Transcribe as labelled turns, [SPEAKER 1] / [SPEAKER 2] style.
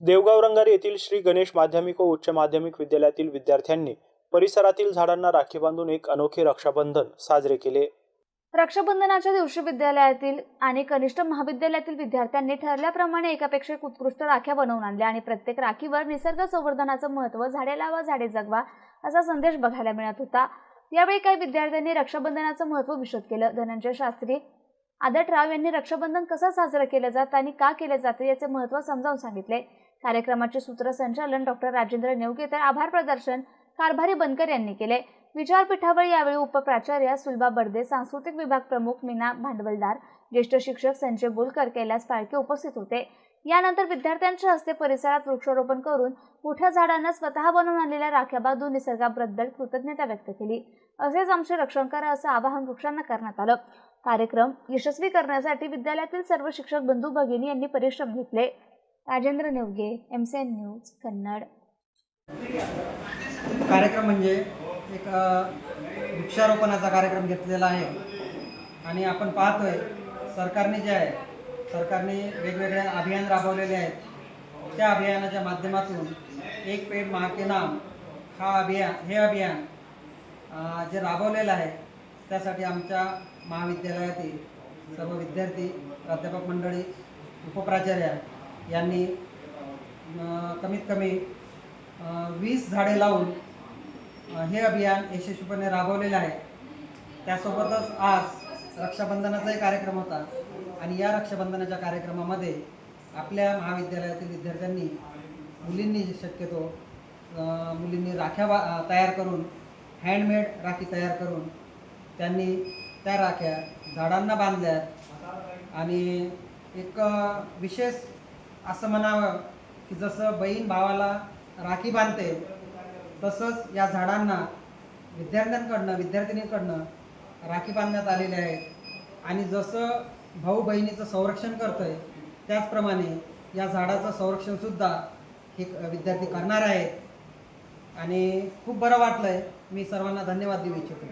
[SPEAKER 1] देवगाव रंगारी येथील श्री गणेश माध्यमिक व उच्च माध्यमिक विद्यालयातील विद्यार्थ्यांनी परिसरातील झाडांना राखी बांधून एक अनोखे रक्षाबंधन साजरे केले.
[SPEAKER 2] रक्षाबंधनाच्या दिवशी विद्यालयातील आणि कनिष्ठ महाविद्यालयातील विद्यार्थ्यांनी ठरल्याप्रमाणे एकापेक्षा एक उत्कृष्ट राख्या बनवून आणल्या आणि प्रत्येक राखीवर निसर्ग संवर्धनाचं महत्त्व झाडे लावा झाडे जगवा असा संदेश बघायला मिळत होता. यावेळी काही विद्यार्थ्यांनी रक्षाबंधनाचं महत्त्व विशद केलं. धनंजय शास्त्री आदटराव यांनी रक्षाबंधन कसं साजरं केलं जातं आणि का केलं जातं याचे महत्त्व समजावून सांगितले. कार्यक्रमाचे सूत्रसंचालन डॉक्टर राजेंद्र नेवगे तर आभार प्रदर्शन कारभारी बनकर यांनी केले. विचारपीठावर यावेळी उपप्राचार्य सुलभा बर्दे सांस्कृतिक विभाग प्रमुख मीना भांडवलदार ज्येष्ठ शिक्षक संजय बोलकर कैलास फाळके उपस्थित होते. यानंतर विद्यार्थ्यांच्या हस्ते परिसरात वृक्षारोपण करून मोठ्या झाडांना स्वतः बनवून आणलेल्या राख्या बांधून निसर्गाबद्दल कृतज्ञता व्यक्त केली. असेच आमचे रक्षण करा असं आवाहन वृक्षांना करण्यात आलं. कार्यक्रम यशस्वी करण्यासाठी विद्यालयातील सर्व शिक्षक बंधू भगिनी यांनी परिश्रम घेतले. Rajendra Nevge M C N news Kannad.
[SPEAKER 3] कार्यक्रम म्हणजे एक वृक्षारोपणाचा कार्यक्रम घेतलेला आहे. आणि आपण पाहतोय सरकारने जे आहे सरकारने वेगवेगळे अभियान राबवलेले आहेत. त्या अभियानाच्या माध्यमातून एक पेड महा के नाम हा अभियान हे अभियान जे राबवलेलं आहे त्यासाठी आमच्या महाविद्यालयातील सर्व विद्यार्थी प्राध्यापक मंडळी उपप्राचार्य यांनी कमीत कमी वीस झाडे लावून हे अभियान यशस्वीपणे राबवलेलं आहे. त्यासोबतच आज रक्षाबंधनाचाही कार्यक्रम होता. आणि या रक्षाबंधनाच्या कार्यक्रमामध्ये आपल्या महाविद्यालयातील विद्यार्थ्यांनी मुलींनी शक्यतो मुलींनी राख्या तयार करून हँडमेड राखी तयार करून त्यांनी त्या राख्या झाडांना बांधल्या आणि एक विशेष असं म्हणावं की जसं बहीण भावाला राखी बांधते तसंच या झाडांना विद्यार्थ्यांकडनं विद्यार्थिनीकडनं राखी बांधण्यात आलेली आहे. आणि जसं भाऊ बहिणीचं संरक्षण करतोय. आहे त्याचप्रमाणे या झाडाचं संरक्षणसुद्धा हे विद्यार्थी करणार आहेत. आणि खूप बरं वाटलं आहे मी सर्वांना धन्यवाद देऊ इच्छितो.